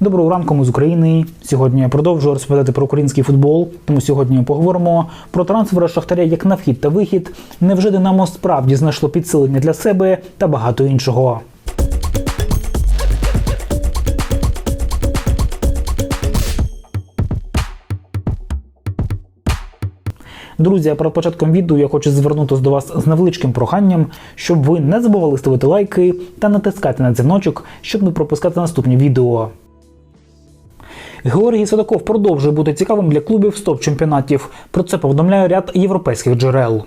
Доброго ранку ми з України. Сьогодні я продовжую розповідати про український футбол. Тому сьогодні поговоримо про трансфери Шахтаря як на вхід та вихід. Невже Динамо справді знайшло підсилення для себе та багато іншого. Друзі, перед початком відео я хочу звернутися до вас з невеличким проханням, щоб ви не забували ставити лайки та натискати на дзвіночок, щоб не пропускати наступні відео. Георгій Садаков продовжує бути цікавим для клубів з топ-чемпіонатів. Про це повідомляє ряд європейських джерел.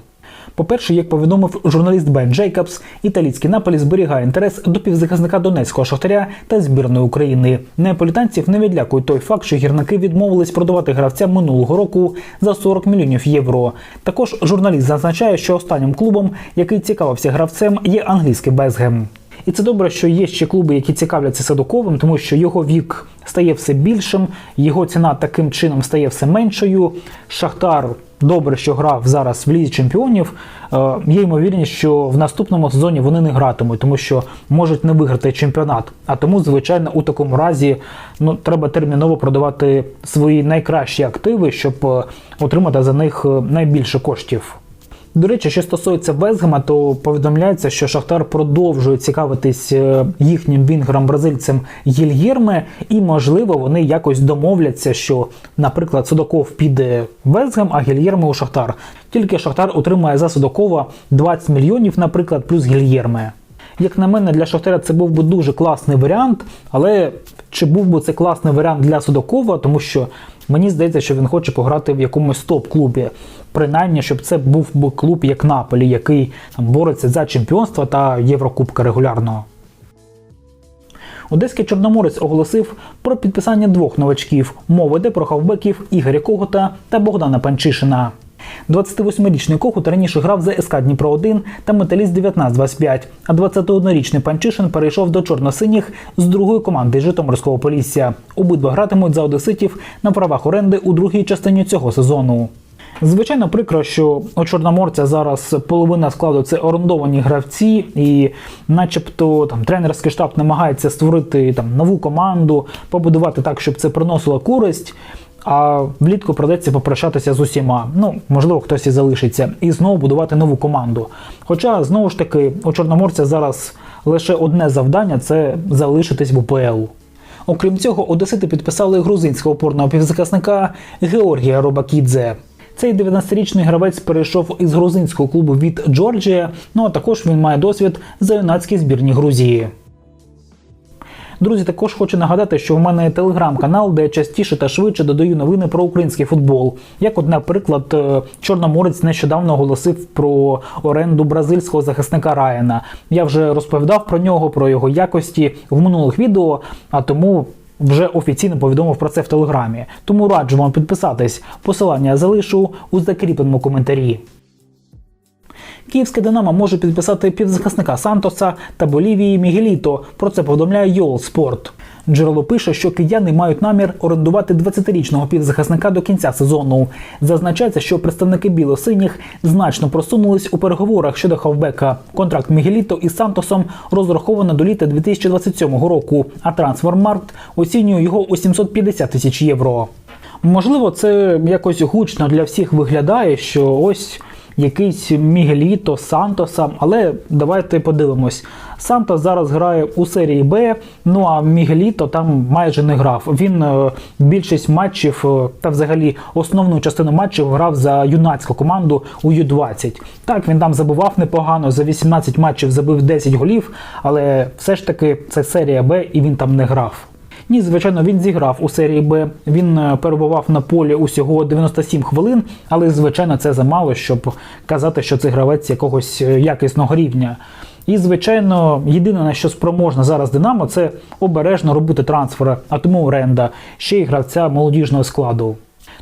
По-перше, як повідомив журналіст Бен Джейкобс, італійський Наполі зберігає інтерес до півзахисника Донецького шахтаря та збірної України. Неаполітанців не відлякує той факт, що гірники відмовились продавати гравця минулого року за 40 мільйонів євро. Також журналіст зазначає, що останнім клубом, який цікавився гравцем, є англійський Безгем. І це добре, що є ще клуби, які цікавляться Садоковим, тому що його вік стає все більшим, його ціна таким чином стає все меншою. Шахтар добре, що грав зараз в лізі чемпіонів. Е, Є ймовірність, що в наступному сезоні вони не гратимуть, тому що можуть не виграти чемпіонат. А тому, звичайно, у такому разі ну треба терміново продавати свої найкращі активи, щоб е, отримати за них е, найбільше коштів. До речі, що стосується Везгема, то повідомляється, що Шахтар продовжує цікавитись е, їхнім вінгером бразильцем Гільєрме, і можливо вони якось домовляться, що, наприклад, Судаков піде Везгем, а Гільєрме у Шахтар. Тільки Шахтар отримає за Судакова 20 мільйонів, наприклад, плюс Гільєрме. Як на мене, для Шахтаря це був би дуже класний варіант, але чи був би це класний варіант для Судакова, тому що мені здається, що він хоче пограти в якомусь топ-клубі. Принаймні, щоб це був би клуб як Наполі, який там бореться за чемпіонство та Єврокубка регулярно. Одеський Чорноморець оголосив про підписання двох новачків. Мова йде про хавбеків Ігоря Когота та Богдана Панчишина. 28-річний Когут раніше грав за СК Дніпро 1 та Металіст 19-25, а 21-річний Панчишин перейшов до чорносиніх з другої команди Житомирського Полісся. Обидва гратимуть за одеситів на правах оренди у другій частині цього сезону. Звичайно, прикро, що у Чорноморця зараз половина складу це орендовані гравці, і, начебто, там тренерський штаб намагається створити там нову команду, побудувати так, щоб це приносило користь. А влітку придеться попрощатися з усіма. Ну, можливо, хтось і залишиться, і знову будувати нову команду. Хоча, знову ж таки, у Чорноморця зараз лише одне завдання це залишитись в УПЛ. Окрім цього, одесити підписали грузинського опорного півзахисника Георгія Робакідзе. Цей 19-річний гравець перейшов із грузинського клубу від Джорджія, ну а також він має досвід за юнацькій збірні Грузії. Друзі, також хочу нагадати, що в мене є телеграм-канал, де я частіше та швидше додаю новини про український футбол. Як, от, наприклад, е, Чорноморець нещодавно оголосив про оренду бразильського захисника Райана. Я вже розповідав про нього, про його якості в минулих відео, а тому. Вже офіційно повідомив про це в телеграмі. Тому раджу вам підписатись. Посилання залишу у закріпленому коментарі. Київське Динамо може підписати півзахисника Сантоса та Болівії Мігеліто. Про це повідомляє Йол Спорт. Джерело пише, що кияни мають намір орендувати 20-річного півзахисника до кінця сезону. Зазначається, що представники білосиніх значно просунулись у переговорах щодо хавбека. Контракт Мігеліто із Сантосом розраховано до літа 2027 року, а трансфермаркт оцінює його у 750 тисяч євро. Можливо, це якось гучно для всіх виглядає, що ось якийсь Мігеліто Сантоса, але давайте подивимось. Сантос зараз грає у серії Б, ну а Мігеліто там майже не грав. Він е, більшість матчів е, та взагалі основну частину матчів грав за юнацьку команду у Ю-20. Так, він там забував непогано, за 18 матчів забив 10 голів, але все ж таки це серія Б і він там не грав. Ні, звичайно, він зіграв у серії Б. Він е, перебував на полі усього 97 хвилин, але звичайно це замало, щоб казати, що це гравець якогось е, якісного рівня. І, звичайно, єдине на що спроможна зараз Динамо, це обережно робити трансфери, а тому оренда ще й гравця молодіжного складу.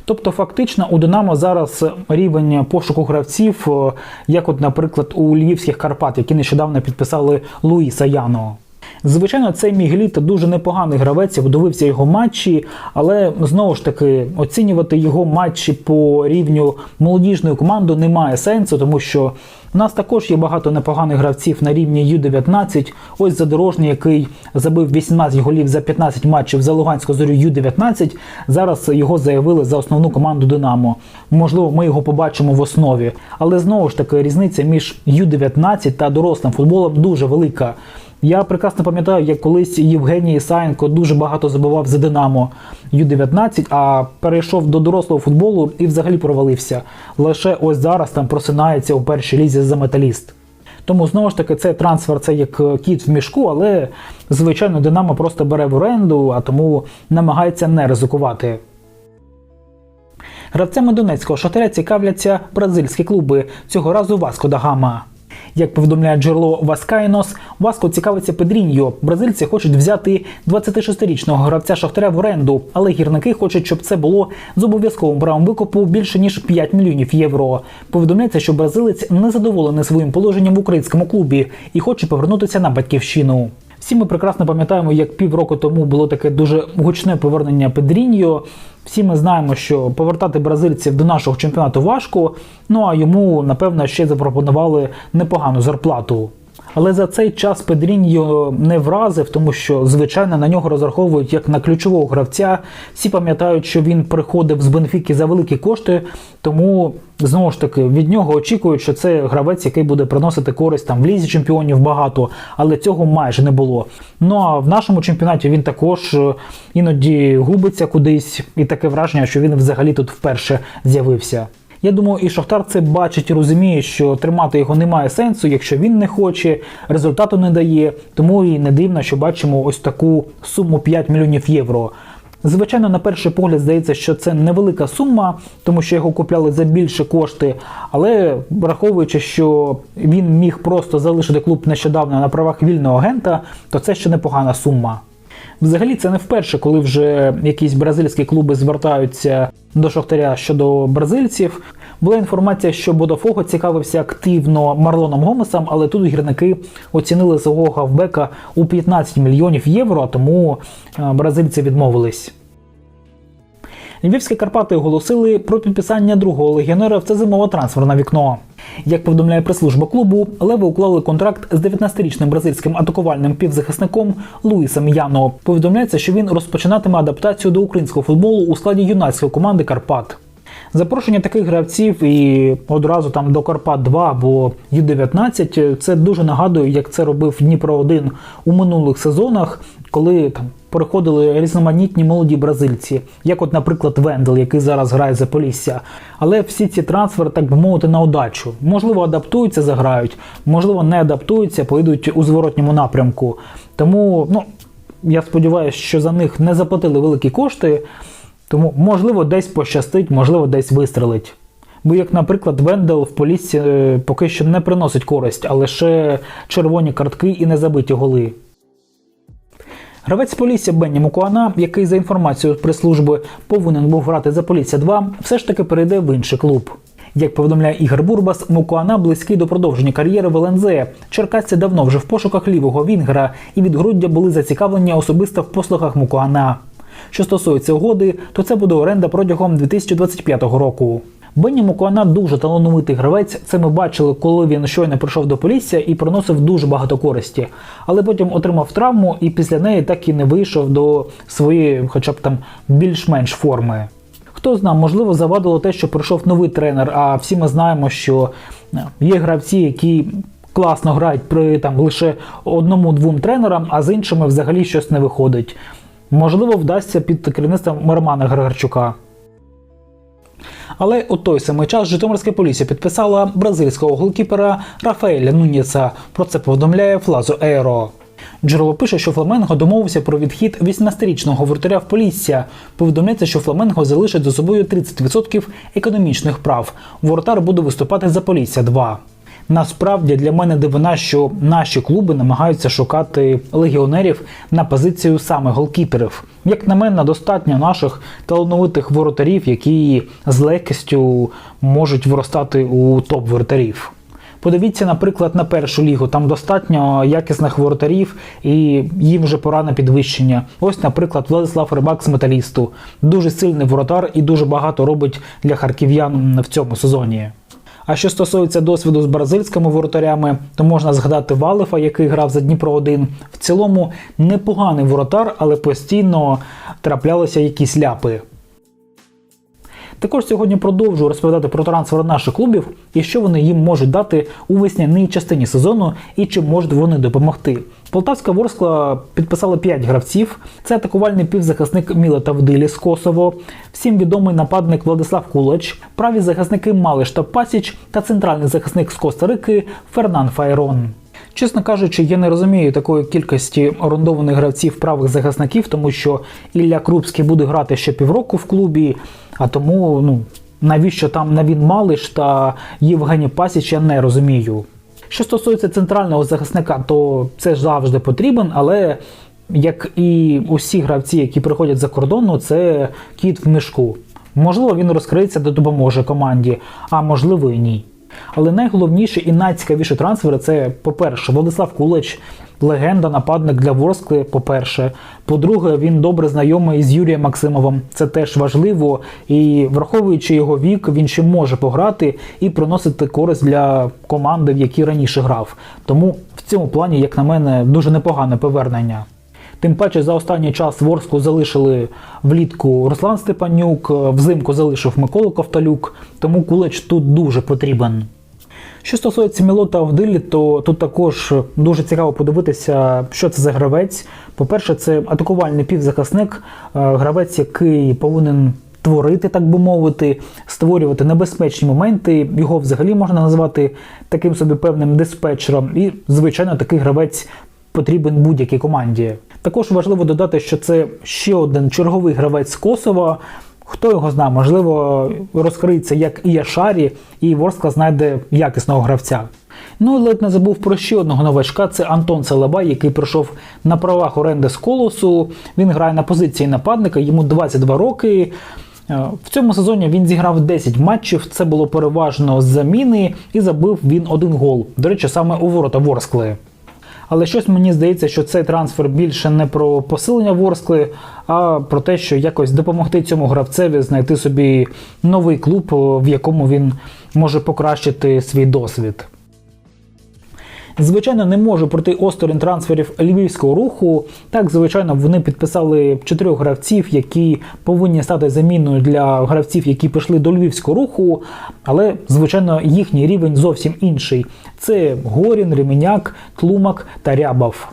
Тобто, фактично, у Динамо зараз рівень пошуку гравців, е, як, от, наприклад, у Львівських Карпат, які нещодавно підписали Луїса Яно. Звичайно, цей Мігеліта дуже непоганий гравець, я дивився його матчі, але знову ж таки оцінювати його матчі по рівню молодіжної команди немає сенсу, тому що у нас також є багато непоганих гравців на рівні Ю-19. Ось Задорожний, який забив 18 голів за 15 матчів за Луганську зорю Ю-19. Зараз його заявили за основну команду Динамо. Можливо, ми його побачимо в основі. Але знову ж таки різниця між Ю-19 та дорослим футболом дуже велика. Я прекрасно пам'ятаю, як колись Євгеній Ісаєнко дуже багато забував за Динамо Ю-19, а перейшов до дорослого футболу і взагалі провалився. Лише ось зараз там просинається у першій лізі за металіст. Тому знову ж таки цей трансфер це як кіт в мішку, але звичайно Динамо просто бере в оренду, а тому намагається не ризикувати. Гравцями Донецького шахтаря цікавляться бразильські клуби, цього разу Васко да Гама. Як повідомляє джерело Васкайнос, Васко цікавиться Педріньо. Бразильці хочуть взяти 26-річного гравця Шахтаря в оренду, але гірники хочуть, щоб це було з обов'язковим правом викупу більше ніж 5 мільйонів євро. Повідомляється, що бразилець не задоволений своїм положенням в українському клубі і хоче повернутися на батьківщину. Всі ми прекрасно пам'ятаємо, як півроку тому було таке дуже гучне повернення Педріньо. Всі ми знаємо, що повертати бразильців до нашого чемпіонату важко. Ну а йому, напевно, ще запропонували непогану зарплату. Але за цей час Педріньо не вразив, тому що, звичайно, на нього розраховують як на ключового гравця. Всі пам'ятають, що він приходив з Бенфіки за великі кошти, тому знову ж таки від нього очікують, що це гравець, який буде приносити користь там в лізі чемпіонів багато, але цього майже не було. Ну а в нашому чемпіонаті він також е, іноді губиться кудись, і таке враження, що він взагалі тут вперше з'явився. Я думаю, і Шахтар це бачить і розуміє, що тримати його немає сенсу, якщо він не хоче, результату не дає. Тому і не дивно, що бачимо ось таку суму 5 мільйонів євро. Звичайно, на перший погляд здається, що це невелика сума, тому що його купляли за більше кошти. Але враховуючи, що він міг просто залишити клуб нещодавно на правах вільного агента, то це ще непогана сума. Взагалі, це не вперше, коли вже якісь бразильські клуби звертаються до Шахтаря щодо бразильців. Була інформація, що Бодафого цікавився активно Марлоном Гомесом, але тут гірники оцінили свого гавбека у 15 мільйонів євро, тому е, бразильці відмовились. Львівські Карпати оголосили про підписання другого легіонера в це зимове трансферне вікно. Як повідомляє прес-служба клубу, Леви уклали контракт з 19-річним бразильським атакувальним півзахисником Луїсом Яно. Повідомляється, що він розпочинатиме адаптацію до українського футболу у складі юнацької команди Карпат. Запрошення таких гравців і одразу там до Карпат 2 або Ю-19 це дуже нагадує, як це робив Дніпро 1 у минулих сезонах, коли там переходили різноманітні молоді бразильці, як, от, наприклад, Вендел, який зараз грає за Полісся. Але всі ці трансфери, так би мовити, на удачу. Можливо, адаптуються, заграють, можливо, не адаптуються, поїдуть у зворотньому напрямку. Тому, ну я сподіваюся, що за них не заплатили великі кошти. Тому, можливо, десь пощастить, можливо, десь вистрелить. Бо, як, наприклад, Вендел в Поліссі е, поки що не приносить користь, а лише червоні картки і незабиті голи. Гравець Полісся Бенні Мукуана, який за інформацією прес-служби повинен був грати за Полісся 2, все ж таки перейде в інший клуб. Як повідомляє Ігор Бурбас, Мукуана близький до продовження кар'єри в ЛНЗ. Черкасці давно вже в пошуках лівого Вінгера і від груддя були зацікавлені особисто в послугах Мукуана. Що стосується угоди, то це буде оренда протягом 2025 року. Бенні Мукуана дуже талановитий гравець. Це ми бачили, коли він щойно прийшов до Полісся і приносив дуже багато користі. Але потім отримав травму і після неї так і не вийшов до своєї, хоча б там більш-менш форми. Хто знає, можливо, завадило те, що прийшов новий тренер. А всі ми знаємо, що є гравці, які класно грають при там лише одному-двом тренерам, а з іншими взагалі щось не виходить. Можливо, вдасться під керівництвом Романа Григорчука. Але у той самий час Житомирська поліція підписала бразильського голкіпера Рафаеля Нуніца. Про це повідомляє Флазо Еро. Джерело пише, що Фламенго домовився про відхід 18-річного вратаря в Полісся. Повідомляється, що Фламенго залишить за собою 30% економічних прав. Воротар буде виступати за Полісся 2. Насправді для мене дивина, що наші клуби намагаються шукати легіонерів на позицію саме голкіперів. Як на мене, достатньо наших талановитих воротарів, які з легкістю можуть виростати у топ воротарів. Подивіться, наприклад, на першу лігу. Там достатньо якісних воротарів, і їм вже пора на підвищення. Ось, наприклад, Владислав Рибак з металісту. Дуже сильний воротар і дуже багато робить для харків'ян в цьому сезоні. А що стосується досвіду з бразильськими воротарями, то можна згадати Валифа, який грав за Дніпро 1 В цілому непоганий воротар, але постійно траплялися якісь ляпи. Також сьогодні продовжую розповідати про трансфери наших клубів і що вони їм можуть дати у весняній частині сезону і чи можуть вони допомогти. Полтавська Ворскла підписала 5 гравців. Це атакувальний півзахисник Міла Тавдилі з Косово, всім відомий нападник Владислав Кулач, праві захисники Малиш та Пасіч та центральний захисник з Коста-Рики Фернан Файрон. Чесно кажучи, я не розумію такої кількості орендованих гравців правих захисників, тому що Ілля Крупський буде грати ще півроку в клубі, а тому ну навіщо там Навін Малиш та Євгеній Пасіч, я не розумію. Що стосується центрального захисника, то це завжди потрібен, але як і усі гравці, які приходять за кордону, це кіт в мішку. Можливо, він розкриється допоможе команді, а можливо і ні. Але найголовніше і найцікавіше трансфери це, по-перше, Владислав Кулич, легенда, нападник для Ворскли, по-перше. По-друге, він добре знайомий з Юрієм Максимовим. Це теж важливо. І враховуючи його вік, він ще може пограти і приносити користь для команди, в якій раніше грав. Тому в цьому плані, як на мене, дуже непогане повернення. Тим паче за останній час Ворску залишили влітку Руслан Степанюк, взимку залишив Микола Ковталюк, тому кулеч тут дуже потрібен. Що стосується Мілота Авдилі, то тут також дуже цікаво подивитися, що це за гравець. По-перше, це атакувальний півзахисник, е, гравець, який повинен творити, так би мовити, створювати небезпечні моменти. Його взагалі можна назвати таким собі певним диспетчером. І, звичайно, такий гравець потрібен будь-якій команді. Також важливо додати, що це ще один черговий гравець з Косова. Хто його знає, можливо, розкриється як і Яшарі, і Ворскла знайде якісного гравця. Ну і ледь не забув про ще одного новачка. Це Антон Целебай, який прийшов на правах оренди з колосу. Він грає на позиції нападника, йому 22 роки. Е, В цьому сезоні він зіграв 10 матчів. Це було переважно з заміни, і забив він один гол. До речі, саме у ворота Ворскли. Але щось мені здається, що цей трансфер більше не про посилення Ворскли, а про те, що якось допомогти цьому гравцеві знайти собі новий клуб, в якому він може покращити свій досвід. Звичайно, не можу проти осторонь трансферів львівського руху. Так, звичайно, вони підписали чотирьох гравців, які повинні стати заміною для гравців, які пішли до львівського руху. Але, звичайно, їхній рівень зовсім інший. Це Горін, Реміняк, Тлумак та Рябов.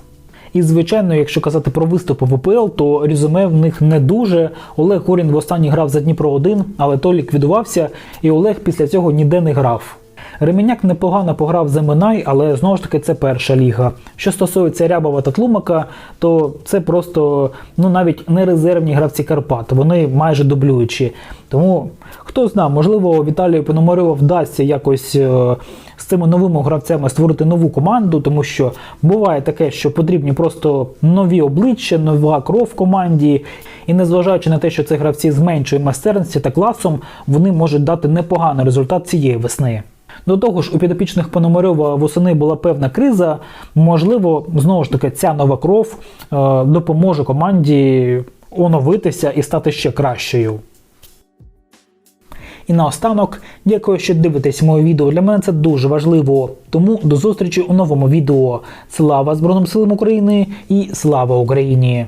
І, звичайно, якщо казати про виступи в УПЛ, то резюме в них не дуже. Олег Горін в останній грав за Дніпро 1 але то ліквідувався, і Олег після цього ніде не грав. Реміняк непогано пограв за Минай, але знову ж таки це перша ліга. Що стосується Рябова та Тлумака, то це просто ну навіть не резервні гравці Карпат, вони майже дублюючі. Тому хто знає, можливо, Віталію Пономарьову вдасться якось е, з цими новими гравцями створити нову команду, тому що буває таке, що потрібні просто нові обличчя, нова кров в команді. І незважаючи на те, що це гравці з майстерності та класом, вони можуть дати непоганий результат цієї весни. До того ж, у підопічних Пономарьова восени була певна криза. Можливо, знову ж таки, ця нова кров е, допоможе команді оновитися і стати ще кращою. І наостанок, дякую, що дивитесь моє відео. Для мене це дуже важливо. Тому до зустрічі у новому відео. Слава Збройним силам України і слава Україні!